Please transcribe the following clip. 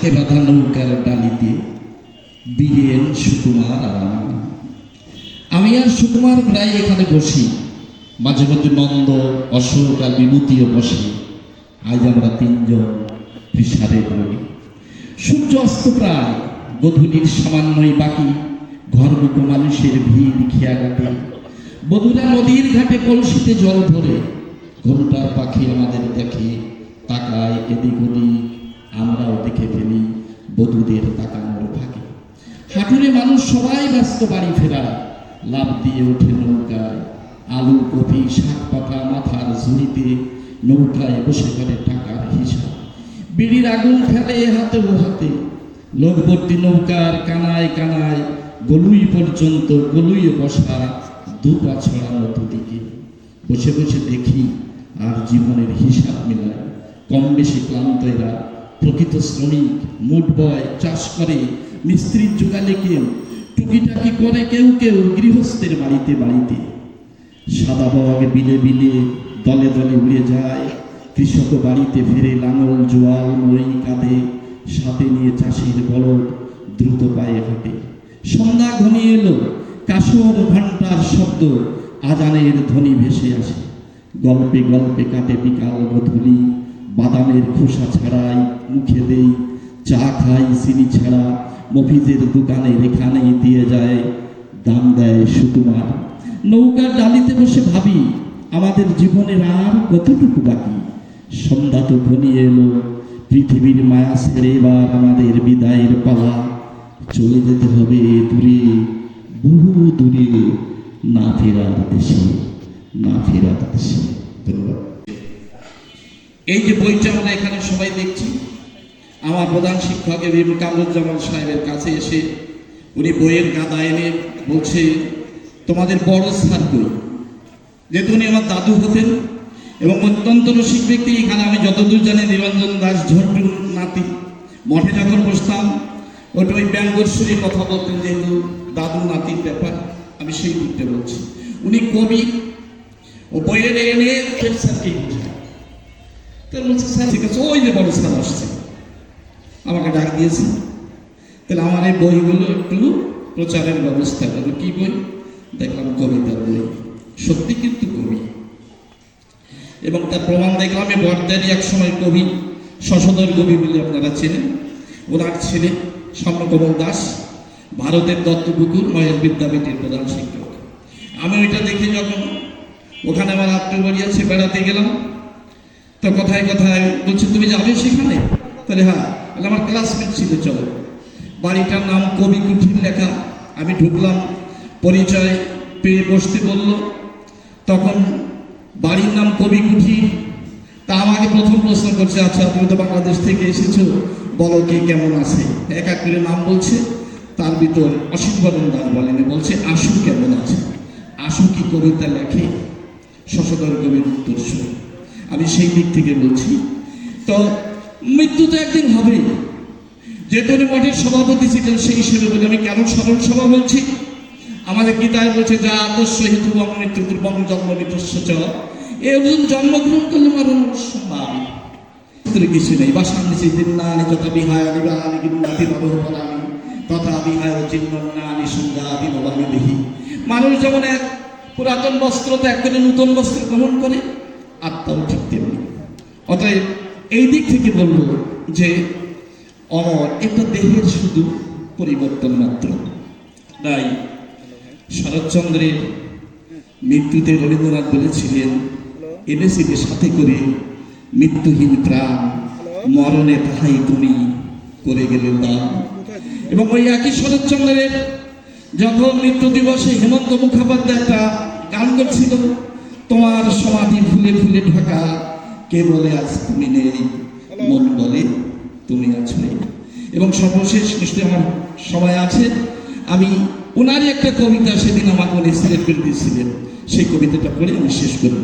থাকে বাঁধা নৌকার ডালিতে। বীরেন সুকুমার আর আমি। আমি আর সুকুমার প্রায় এখানে বসি। মাঝে মাঝে নন্দ, অশোক আর বিভূতিও বসে। আজ আমরা তিনজন ফিসারে বলি। সূর্য অস্ত প্রায় গধূলির সামান্যই বাকি। ঘরমুখো মানুষের ভিড় খেয়াঘাটে বধুরা নদীর ঘাটে কলসিতে জল ধরে ঘণ্টার পাখি আমাদের দেখে, তাকায় এদিক ওদিক। আমরাও দেখে ফেলি বধূদের তাকানোর ফাঁকে। হাঁটুরে মানুষ সবাই ব্যস্ত বাড়ি ফেরা লাভ দিয়ে ওঠে নৌকায়। আলু, কপি, শাক পাতা মাথার ঝুড়িতে নৌকায় বসে করে টাকার হিসাব। বিড়ির আগুন ফেলে হাতে ও হাতে। লোকবর্তী নৌকার কানায় কানায় গলুই পর্যন্ত গলুইয়ে বসা দুপা ছড়ানো দুদিকে। বসে বসে দেখি আর জীবনের হিসাব মিলায়। কম বেশি ক্লান্ত এরা প্রকৃত শ্রমিক মুট বয়, চাষ করে মিস্ত্রির জোগালে কেউ, টুকিটাকি করে কেউ কেউ গৃহস্থের বাড়িতে বাড়িতে। সাদা বগ বিলে বিলে দলে দলে উড়ে যায়, কৃষক বাড়িতে ফিরে লাঙল, জোয়াল মই কাঁধে সাথে নিয়ে চাষির বলদ দ্রুত পায়ে হাঁটে। সন্ধ্যা ঘনিয়ে এলো কাসর ঘণ্টার শব্দ আজানের ধ্বনি ভেসে আসে। গল্পে গল্পে কাটে বিকাল গধূলি বাদামের খোসা ছাড়াই মুখে দেই, চা খাই, চিনি ছাড়া, মফিজের দোকানে রেখানেই দিয়ে যায়, দাম দেয় সুকুমার। নৌকার ডালিতে বসে ভাবি, আমাদের জীবনের আর কতটুকু বাকি? সন্ধ্যা তো ঘনিয়ে এলো, পৃথিবীর মায়া ছেড়ে এবার আমাদের বিদায়ের পালা। চলে যেতে হবে দূরে, বহু দূরে, না ফেরার দেশে, না ফেরার দেশে। ধন্যবাদ। এই যে বইটা আমরা এখানে সবাই দেখছি আমার প্রধান শিক্ষক এবং কামরুজ্জামান সাহেবের কাছে এসে উনি বইয়ের গাদা এনে বলছে, তোমাদের বড় স্যার কই যেহেতু উনি আমার দাদু হতেন এবং অত্যন্ত রসিক ব্যক্তি, এখানে আমি যতদূর জানি নিরঞ্জন দাস ঝন্টুর নাতি। মঠে যখন বসতাম, ওটা ওই ব্যঙ্গস্বরী কথা বলতেন, যেহেতু দাদু নাতির ব্যাপার, আমি সেই দিকটা বলছি। উনি কবি ও বইয়ের এনে হেড স্যারকেই বোঝায়। তো বলছে, স্যার, ঠিক আছে, ওই যে বড় স্যার আসছে। আমাকে ডাক দিয়েছে। তাহলে আমার এই বইগুলো একটু প্রচারের ব্যবস্থা করবে কি বই? দেখলাম কবিতার বই। সত্যি কিন্তু কবি। এবং তার প্রমাণ দেখলাম এই বর্দারি এক সময় কবি শশধর কবি বলে আপনারা চেনেন। ওনার ছেলে স্বর্ণকমল দাস, ভারতের দত্তপুকুর, মহেশ বিদ্যাপীঠের প্রধান শিক্ষক। আমি ওইটা দেখে যখন ওখানে আমার আত্মীয় আছে, বেড়াতে গেলাম, তো কথায় কথায় বলছে, তুমি যাবে সেখানে? তাহলে হ্যাঁ তাহলে আমার ক্লাসমেট ছিল, চলো। বাড়িটার নাম কবি কুঠির লেখা। আমি ঢুকলাম, পরিচয় পেয়ে বসতে বলল, তখন বাড়ির নাম কবি কুঠির। তা আমাকে প্রথম প্রশ্ন করছে আচ্ছা তুমি তো বাংলাদেশ থেকে এসেছ, বলো কে কেমন আছে? এক এক করে নাম বলছে, তার ভিতর অসীম বরণ দাস বলেনি বলছে, আশু কেমন আছে? আশু কি কবিতা লেখে? শশধর কবির উত্তরস্বর আমি সেই দিক থেকে বলছি, তো মৃত্যু তো একদিন হবে। যেহেতু উনি মঠের সভাপতি ছিলেন সেই হিসেবে বলে, আমি কেন স্মরণ সভা বলছি? আমাদের গীতায় বলছে, যা আদর্শ হেতু বং মৃত্যু দুর্বং জন্ম মৃত্যুস্ব চ। এ জন্মগ্রহণ করলে মারণ ভিতরে কিছু নেই বাসান নিচে দিন্নানি যথা বিহায় নিবানি গিন্নাতি নবহ পরামি তথা বিহায় চিন্নানি সংজ্ঞাতি নবামি দেহি। মানুষ যেমন এক পুরাতন বস্ত্র ত্যাগ করে নূতন বস্ত্র গ্রহণ করে, আত্মাও ঠিক তেমনি। অতএব এই দিক থেকে বলব যে অমর একটা দেহের শুধু পরিবর্তন মাত্র। তাই শরৎচন্দ্রের মৃত্যুতে রবীন্দ্রনাথ বলেছিলেন এনেছিলে সাথে করে মৃত্যুহীন প্রাণ, মরণে তাহাই তুমি করে গেলে দান এবং ওই একই শরৎচন্দ্রের যখন মৃত্যু দিবসে হেমন্ত মুখোপাধ্যায় একটা গান করছিল, তোমার সমাধি ফুলে ফুলে ঢাকা কে বলে আজ তুমি নেই, মন বলে তুমি আছো নেই। এবং সর্বশেষ নিশ্চয়ই আমার সময় আছে, আমি ওনারই একটা কবিতা সেদিন আমাকে উনি সিলেক্ট করে দিয়েছিলেন। সেই কবিতাটা পড়ে আমি শেষ করব।